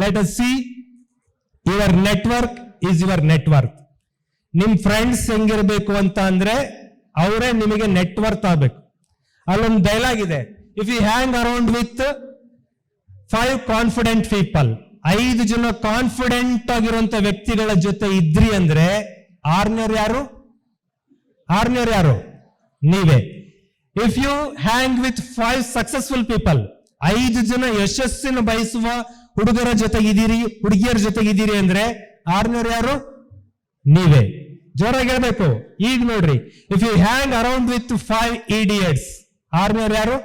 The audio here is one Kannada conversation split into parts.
Let us see your network is your network ನಿಮ್ ಫ್ರೆಂಡ್ಸ್ ಹೆಂಗಿರ್ಬೇಕು ಅಂತ ಅಂದ್ರೆ ಅವರೇ ನಿಮಗೆ ನೆಟ್ವರ್ಕ್ ಆಗ್ಬೇಕು. ಅಲ್ಲೊಂದು ಡೈಲಾಗ್ ಇದೆ. If you hang around with five confident people ಐದು ಜನ ಕಾನ್ಫಿಡೆಂಟ್ ಆಗಿರುವಂತ ವ್ಯಕ್ತಿಗಳ ಜೊತೆ ಇದ್ರಿ ಅಂದ್ರೆ ಆರ್ನರ್ ಯಾರು? ಆರ್ನರ್ ಯಾರು? ನೀವೇ. If you hang with five successful people ಐದು ಜನ ಯಶಸ್ಸಿನ ಬಯಸುವ ಹುಡುಗರ ಜೊತೆಗಿದ್ದೀರಿ ಹುಡುಗಿಯರ ಜೊತೆಗಿದ್ದೀರಿ ಅಂದ್ರೆ ಆರ್ನೂರು ಯಾರು? ನೀವೇ. ಜೋರಾಗಿ ಹೇಳ್ಬೇಕು. ಈಗ ನೋಡ್ರಿ. If you hang around with five idiots ಆರ್ನೂರು ಯಾರು?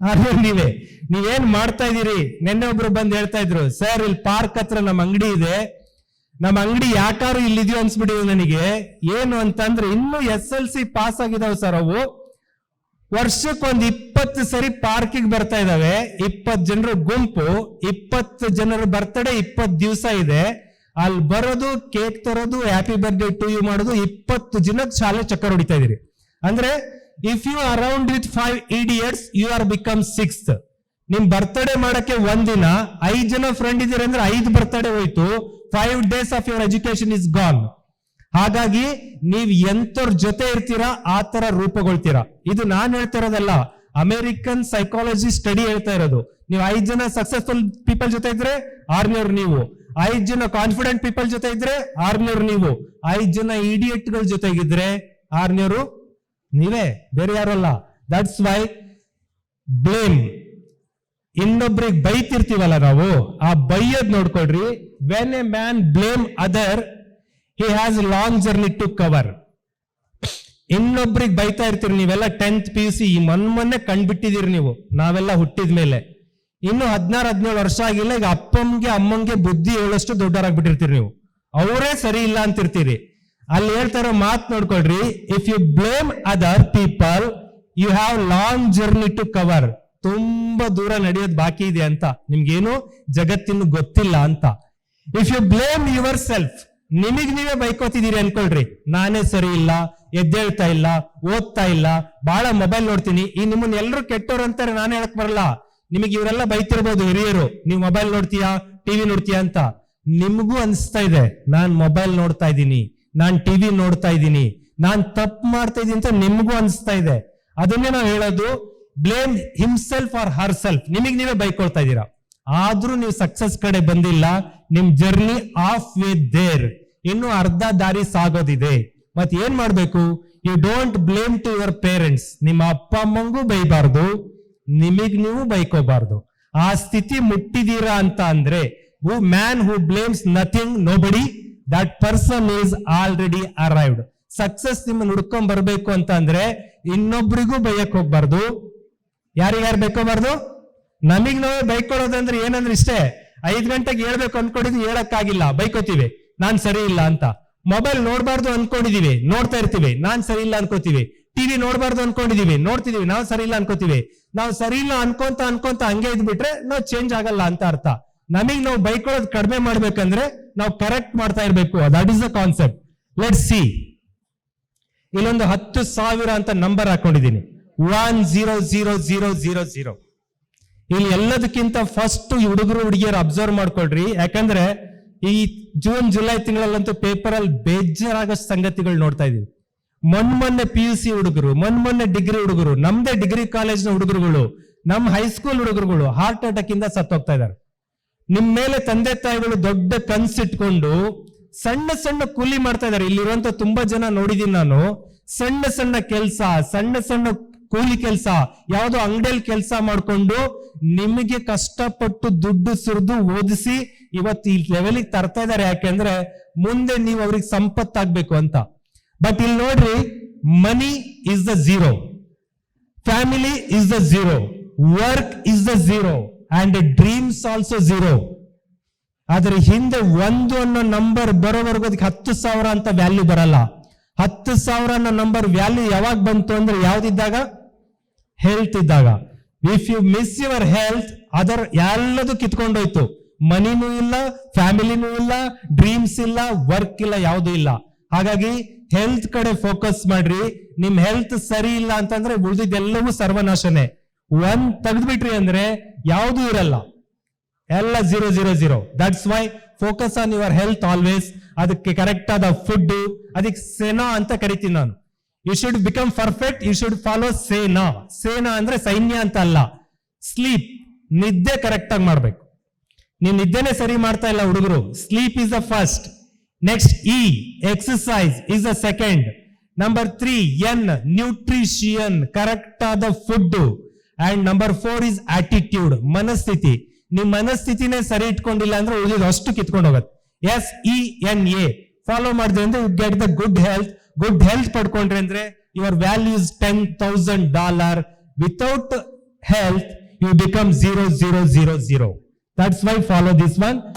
ಆರ್ನೂರ್ ನೀವೇ. ನೀವೇನ್ ಮಾಡ್ತಾ ಇದೀರಿ ನಿನ್ನೆ ಒಬ್ರು ಬಂದು ಹೇಳ್ತಾ ಇದ್ರು ಸರ್ ಇಲ್ಲಿ ಪಾರ್ಕ್ ಹತ್ರ ನಮ್ಮ ಅಂಗಡಿ ಇದೆ. ನಮ್ಮ ಅಂಗಡಿ ಯಾಕಾರು ಇಲ್ಲಿದೆಯೋ ಅನ್ಸ್ಬಿಟ್ಟಿದೆ ನನಗೆ. ಏನು ಅಂತಂದ್ರೆ ಇನ್ನು ಎಸ್ ಎಲ್ ಸಿ ಪಾಸ್ ಆಗಿದಾವೆ ಸರ್ ಅವು. ವರ್ಷಕ್ಕೊಂದ್ ಇಪ್ಪತ್ತು ಸರಿ ಪಾರ್ಕಿಗೆ ಬರ್ತಾ ಇದ್ದಾವೆ ಇಪ್ಪತ್ತು ಜನರ ಗುಂಪು, ಇಪ್ಪತ್ತು ಜನರ ಬರ್ತಡೇ ಇಪ್ಪತ್ತು ದಿವಸ ಇದೆ. ಅಲ್ಲಿ ಬರೋದು ಕೇಕ್ ತರೋದು ಹ್ಯಾಪಿ ಬರ್ಡೇ ಟು ಯು ಮಾಡೋದು ಇಪ್ಪತ್ತು ಜನಕ್ಕೆ ಶಾಲೆ ಚಕ್ಕರ್ ಹೊಡಿತಾ ಇದೀರಿ ಅಂದ್ರೆ if you around with five idiots you are become sixth ನಿಮ್ ಬರ್ತಡೇ ಮಾಡಕ್ಕೆ ಒಂದಿನ ಐದ್ ಜನ ಫ್ರೆಂಡ್ ಇದೀರ ಅಂದ್ರೆ ಐದು ಬರ್ತ್ಡೇ ಹೋಯ್ತು. Five days of your education is gone ಹಾಗಾಗಿ ನೀವು ಎಂತವ್ರ ಜೊತೆ ಇರ್ತೀರಾ, ಆ ತರ ರೂಪುಗೊಳ್ತೀರಾ? ಇದು ನಾನು ಹೇಳ್ತಾ ಇರೋದಲ್ಲ. ಅಮೆರಿಕನ್ ಸೈಕಾಲಜಿ ಸ್ಟಡಿ ಹೇಳ್ತಾ ಇರೋದು. ನೀವು ಐದ್ ಜನ ಸಕ್ಸಸ್ಫುಲ್ ಪೀಪಲ್ ಜೊತೆ ಇದ್ರೆ ಆರ್ಮಿಯವ್ರು ನೀವು. ಐದ್ ಜನ ಕಾನ್ಫಿಡೆಂಟ್ ಪೀಪಲ್ ಜೊತೆ ಇದ್ರೆ ಆರ್ಮಿಯವ್ರು ನೀವು. ಐದ್ ಜನ ಇಡಿಯಟ್ಗಳ ಜೊತೆಗಿದ್ರೆ ಆರ್ಮಿಯವರು ನೀವೇ, ಬೇರೆ ಯಾರು ಅಲ್ಲ. ದಟ್ಸ್ ವೈ ಬ್ಲೇಮ್ ಇನ್ನೊಬ್ರಿಗೆ ಬೈತಿರ್ತೀವಲ್ಲ ನಾವು, ಆ ಬೈಯೋದ್ ನೋಡ್ಕೊಳ್ರಿ. When a man blame other he has long journey to cover ಇನ್ನೊಬ್ರಿಗೆ ಬೈತಾ ಇರ್ತೀರಿ ನೀವೆಲ್ಲ ಟೆಂತ್ ಪಿ ಯು ಸಿ ಈ ಮೊನ್ ಮೊನ್ನೆ ಕಂಡ್ಬಿಟ್ಟಿದೀರಿ ನೀವು. ನಾವೆಲ್ಲ ಹುಟ್ಟಿದ ಮೇಲೆ. ಇನ್ನು ಹದಿನಾರು, ಹದಿನೇಳು ವರ್ಷ ಆಗಿಲ್ಲ, ಈಗ ಅಪ್ಪಂಗೆ, ಅಮ್ಮಂಗೆ ಬುದ್ಧಿ ಹೇಳೋಷ್ಟು ದೊಡ್ಡವರಾಗ್ಬಿಟ್ಟಿರ್ತೀರಿ ನೀವು. ಅವರೇ ಸರಿ ಇಲ್ಲ ಅಂತಿರ್ತೀರಿ. ಅಲ್ಲಿ ಹೇಳ್ತಾ ಇರೋ ಮಾತು ನೋಡ್ಕೊಳ್ರಿ if you blame other people you have long journey to cover ತುಂಬಾ ದೂರ ನಡೆಯೋದು ಬಾಕಿ ಇದೆ ಅಂತ. ನಿಮ್ಗೇನು? ಜಗತ್ತಿನ ಗೊತ್ತಿಲ್ಲ ಅಂತ. If you blame yourself ನಿಮಗ್ ನೀವೇ ಬೈಕೋತಿದ್ದೀರಿ ಅನ್ಕೊಳ್ರಿ. ನಾನೇ ಸರಿ ಇಲ್ಲ, ಎದ್ದೇಳ್ತಾ ಇಲ್ಲ, ಓದ್ತಾ ಇಲ್ಲ ಬಹಳ ಮೊಬೈಲ್ ನೋಡ್ತೀನಿ. ಈ ನಿಮ್ಮನ್ನ ಎಲ್ಲರೂ ಕೆಟ್ಟವ್ರು ಅಂತಾರೆ, ನಾನು ಹೇಳಕ್ ಬರಲ್ಲ. ನಿಮಗೆ ಇವರೆಲ್ಲ ಬೈತಿರ್ಬೋದು ಹಿರಿಯರು. ನೀವು ಮೊಬೈಲ್ ನೋಡ್ತೀಯಾ ಟಿವಿ ನೋಡ್ತೀಯಾ ಅಂತ. ನಿಮಗೂ ಅನಿಸ್ತಾ ಇದೆ, ನಾನ್ ಮೊಬೈಲ್ ನೋಡ್ತಾ ಇದ್ದೀನಿ, ನಾನ್ ಟಿವಿ ನೋಡ್ತಾ ಇದ್ದೀನಿ, ನಾನ್ ತಪ್ಪು ಮಾಡ್ತಾ ಇದ್ದೀನಿ ಅಂತ ನಿಮಗೂ ಅನಿಸ್ತಾ ಇದೆ. ಅದನ್ನೇ ನಾವು ಹೇಳೋದು blame himself or herself ನಿಮಗ್ ನೀವೇ ಬೈಕೊಳ್ತಾ ಇದ್ದೀರಾ. ಆದ್ರೂ ನೀವು ಸಕ್ಸಸ್ ಕಡೆ ಬಂದಿಲ್ಲ, ನಿಮ್ ಜರ್ನಿ ಆಫ್ ವೇ ದೇರ್ ಇನ್ನು ಅರ್ಧ ದಾರಿ ಸಾಗೋದಿದೆ. ಮತ್ ಏನ್ ಮಾಡ್ಬೇಕು? You don't blame to your parents ನಿಮ್ಮ ಅಪ್ಪ, ಅಮ್ಮಂಗೂ ಬೈಬಾರ್ದು. ನಿಮಗ್ ನೀವು ಬೈಕೋಬಾರ್ದು. ಆ ಸ್ಥಿತಿ ಮುಟ್ಟಿದೀರಾ ಅಂತ ಅಂದ್ರೆ who man who blames nothing nobody that person is already arrived success ನಿಮ್ಮನ್ನ ಹುಡ್ಕೊಂಡ್ ಬರ್ಬೇಕು ಅಂತ ಅಂದ್ರೆ, ಇನ್ನೊಬ್ರಿಗೂ ಬೈಯಕ್ ಹೋಗ್ಬಾರ್ದು. ಯಾರಿಗ್ಯಾರು ಬೈಕೋಬಾರ್ದು? ನಮಗ್ ನಾವೇ ಬೈಕೊಳ್ಳೋದಂದ್ರೆ ಏನಂದ್ರೆ ಇಷ್ಟೇ, ಐದ್ ಗಂಟೆಗೆ ಹೇಳ್ಬೇಕು ಅನ್ಕೊಂಡಿದ್ವಿ ಹೇಳಕ್ಕಾಗಿಲ್ಲ, ಬೈಕೋತೀವಿ. ನಾನ್ ಸರಿ ಇಲ್ಲ ಅಂತ. ಮೊಬೈಲ್ ನೋಡಬಾರ್ದು ಅನ್ಕೊಂಡಿದೀವಿ, ನೋಡ್ತಾ ಇರ್ತೀವಿ, ನಾನ್ ಸರಿ ಇಲ್ಲ ಅನ್ಕೋತೀವಿ. ಟಿವಿ ನೋಡಬಾರ್ದು ಅನ್ಕೊಂಡಿದೀವಿ, ನೋಡ್ತಿದೀವಿ ನಾವು ಸರಿ ಇಲ್ಲ ಅನ್ಕೋತೀವಿ. ನಾವು ಸರಿ ಇಲ್ಲ ಅನ್ಕೊಂತ ಅನ್ಕೊಂತ ಹಂಗೆ ಇದ್ಬಿಟ್ರೆ ನಾವು ಚೇಂಜ್ ಆಗಲ್ಲ ಅಂತ ಅರ್ಥ. ನಮಗ್ ನಾವು ಬೈಕೊಳ್ಳೋದು ಕಡಿಮೆ ಮಾಡ್ಬೇಕಂದ್ರೆ ನಾವು ಕರೆಕ್ಟ್ ಮಾಡ್ತಾ ಇರ್ಬೇಕು. That is the concept let see ಇಲ್ಲೊಂದು ಹತ್ತು ಸಾವಿರ ಅಂತ ನಂಬರ್ ಹಾಕೊಂಡಿದ್ದೀನಿ one zero zero zero zero zero ಇಲ್ಲಿ ಎಲ್ಲದಕ್ಕಿಂತ ಫಸ್ಟ್ ಹುಡುಗರು ಹುಡುಗಿಯರು ಅಬ್ಸರ್ವ್ ಮಾಡ್ಕೊಳ್ರಿ. ಯಾಕಂದ್ರೆ ಈ ಜೂನ್, ಜುಲೈ ತಿಂಗಳಲ್ಲಂತೂ ಪೇಪರ್ ಅಲ್ಲಿ ಬೇಜಾರಾಗೋ ಸಂಗತಿಗಳು ನೋಡ್ತಾ ಇದೀವಿ. ಮೊನ್ ಮೊನ್ನೆ ಪಿ ಯು ಸಿ ಹುಡುಗರು, ಮೊನ್ ಮೊನ್ನೆ ಡಿಗ್ರಿ ಹುಡುಗರು, ನಮ್ದೇ ಡಿಗ್ರಿ ಕಾಲೇಜ್ನ ಹುಡುಗರುಗಳು ನಮ್ಮ ಹೈಸ್ಕೂಲ್ ಹುಡುಗರುಗಳು ಹಾರ್ಟ್ ಅಟ್ಯಾಕ್ ಇಂದ ಸತ್ತೋಗ್ತಾ ಇದ್ದಾರೆ ನಿಮ್ ಮೇಲೆ ತಂದೆ ತಾಯಿಗಳು ದೊಡ್ಡ ಕನ್ಸ್ ಇಟ್ಕೊಂಡು ಸಣ್ಣ ಸಣ್ಣ ಕೂಲಿ ಮಾಡ್ತಾ ಇದ್ದಾರೆ ಇಲ್ಲಿರುವಂತ ತುಂಬಾ ಜನ ನೋಡಿದೀನಿ ನಾನು. ಸಣ್ಣ ಸಣ್ಣ ಕೆಲಸ, ಸಣ್ಣ ಸಣ್ಣ ಕೂಲಿ ಕೆಲಸ, ಯಾವ್ದೋ ಅಂಗಡಿಯಲ್ಲಿ ಕೆಲಸ ಮಾಡ್ಕೊಂಡು ನಿಮಗೆ ಕಷ್ಟಪಟ್ಟು ದುಡ್ಡು ಸುರಿದು ಓದಿಸಿ ಇವತ್ತು ಈ ಲೆವೆಲಿಗೆ ತರ್ತಾ ಇದಾರೆ. ಯಾಕೆಂದ್ರೆ ಮುಂದೆ ನೀವು ಅವ್ರಿಗೆ ಸಂಪತ್ತಾಗ್ಬೇಕು ಅಂತ. ಬಟ್ ಇಲ್ಲಿ ನೋಡ್ರಿ money is the zero family is the zero work is the zero and dreams also zero ಆದ್ರೆ ಹಿಂದೆ ಒಂದು ಅನ್ನೋ ನಂಬರ್ ಬರೋವರೆಗೂ ಅದಕ್ಕೆ ಹತ್ತು ಸಾವಿರ ಅಂತ ವ್ಯಾಲ್ಯೂ ಬರಲ್ಲ. ಹತ್ತು ಸಾವಿರ ಅನ್ನೋ ನಂಬರ್ ವ್ಯಾಲ್ಯೂ ಯಾವಾಗ ಬಂತು ಅಂದ್ರೆ ಯಾವ್ದಿದ್ದಾಗ? ಹೆಲ್ತ್ ಇದ್ದಾಗ. If you miss your health other ಎಲ್ಲದೂ ಕಿತ್ಕೊಂಡೋಯ್ತು. ಮನಿನೂ ಇಲ್ಲ, ಫ್ಯಾಮಿಲಿನೂ ಇಲ್ಲ ಡ್ರೀಮ್ಸ್ ಇಲ್ಲ ವರ್ಕ್ ಇಲ್ಲ, ಯಾವುದು ಇಲ್ಲ. ಹಾಗಾಗಿ ಹೆಲ್ತ್ ಕಡೆ ಫೋಕಸ್ ಮಾಡ್ರಿ. ನಿಮ್ ಹೆಲ್ತ್ ಸರಿ ಇಲ್ಲ ಅಂತಂದ್ರೆ ಉಳಿದಿದ್ದೆಲ್ಲವೂ ಸರ್ವನಾಶನೇ. ಒಂದ್ ತೆಗೆದ್ಬಿಟ್ರಿ ಅಂದ್ರೆ ಯಾವುದು ಇರಲ್ಲ. ಎಲ್ಲ zero zero zero that's why focus on your health always ಅದಕ್ಕೆ ಕರೆಕ್ಟ್ ಆದ ಫುಡ್ ಅದಕ್ಕೆ ಸೇನಾ ಅಂತ ಕರಿತೀನಿ ನಾನು. You should become perfect you should follow SENA. SENA ಅಂದ್ರೆ ಸೈನ್ಯ ಅಂತ ಅಲ್ಲ. ಸ್ಲೀಪ್ ನಿದ್ದೆ ಕರೆಕ್ಟ್ ಆಗಿ ಮಾಡ್ಬೇಕು. ನೀವು ನಿದ್ದೆನೆ ಸರಿ ಮಾಡ್ತಾ ಇಲ್ಲ ಹುಡುಗರು. Sleep is the first next E exercise is the second number three N nutrition correct ಆದ food and number four is attitude ಮನಸ್ಥಿತಿ. ನಿಮ್ ಮನಸ್ಥಿತಿನೇ ಸರಿ ಇಟ್ಕೊಂಡಿಲ್ಲ ಅಂದ್ರೆ ಉಳಿದ ಅಷ್ಟು ಕಿತ್ಕೊಂಡು ಹೋಗುತ್ತೆ. S E N A follow ಮಾಡಿದ್ರೆ ಅಂದ್ರೆ get the good health good health ಪಡ್ಕೊಂಡ್ರೆ ಅಂದ್ರೆ your values ten thousand dollar without health you become zero zero zero zero. That's why follow this one.